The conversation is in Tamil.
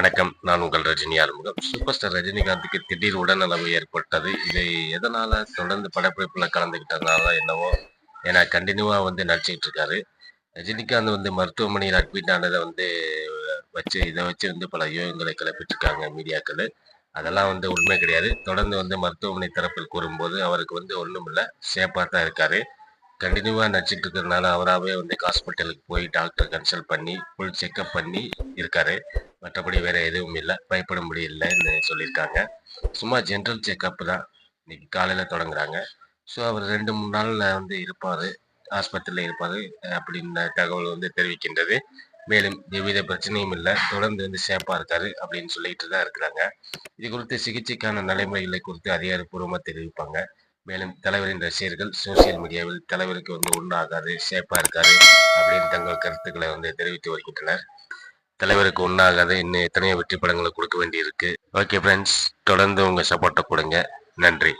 வணக்கம். நான் உங்கள் ரஜினி ஆறுமுகம். சூப்பர் ஸ்டார் ரஜினிகாந்துக்கு திடீர் உடல்நலவு ஏற்பட்டது. இதை எதனால தொடர்ந்து படப்பிடிப்புல கலந்துக்கிட்டதுனால என்னவோ ஏன்னா கண்டினியூவா வந்து நடிச்சுக்கிட்டு இருக்காரு. ரஜினிகாந்த் வந்து மருத்துவமனையில் அட்மிட் ஆனதை வந்து வச்சு இதை வச்சு வந்து பல யோகங்களை கிளப்பிட்டு இருக்காங்க மீடியாக்கள். அதெல்லாம் வந்து உண்மை கிடையாது. தொடர்ந்து வந்து மருத்துவமனை தரப்பில் கூறும்போது அவருக்கு வந்து ஒன்றும் இல்லை சேஃபாக தான் இருக்காரு. கண்டினியூவாக நடிச்சிட்டு இருக்கிறதுனால அவராகவே வந்து ஹாஸ்பிட்டலுக்கு போய் டாக்டர் கன்சல்ட் பண்ணி ஃபுல் செக்அப் பண்ணி இருக்காரு. மற்றபடி வேற எதுவும் இல்லை. பயப்பட முடியலன்னு சொல்லியிருக்காங்க. சும்மா ஜென்ரல் செக்அப் தான். இன்னைக்கு காலையில் தொடங்குறாங்க. ஸோ அவர் ரெண்டு மூணு நாளில் வந்து இருப்பார். ஆஸ்பத்திரியில் இருப்பார். அப்படின்ற தகவல் வந்து தெரிவிக்கின்றது. மேலும் எவ்வித பிரச்சனையும் இல்லை. தொடர்ந்து வந்து சேஃபாக இருக்காரு அப்படின்னு சொல்லிட்டு தான் இருக்கிறாங்க. இது குறித்து சிகிச்சைக்கான நடைமுறைகளை குறித்து அதிகாரப்பூர்வமாக தெரிவிப்பாங்க. மேலும் தலைவரின் ரசிகர்கள் சோசியல் மீடியாவில் தலைவருக்கு வந்து ஒன்றாகாது சேஃபாக இருக்காரு அப்படின்னு தங்கள் கருத்துக்களை வந்து தெரிவித்து வருகின்றனர். தலைவருக்கு ஒன்றாகாது இன்னும் எத்தனையோ வெற்றி படங்களை கொடுக்க வேண்டியிருக்கு. ஓகே ஃப்ரெண்ட்ஸ் தொடர்ந்து உங்கள் சப்போர்ட்டை கொடுங்க. நன்றி.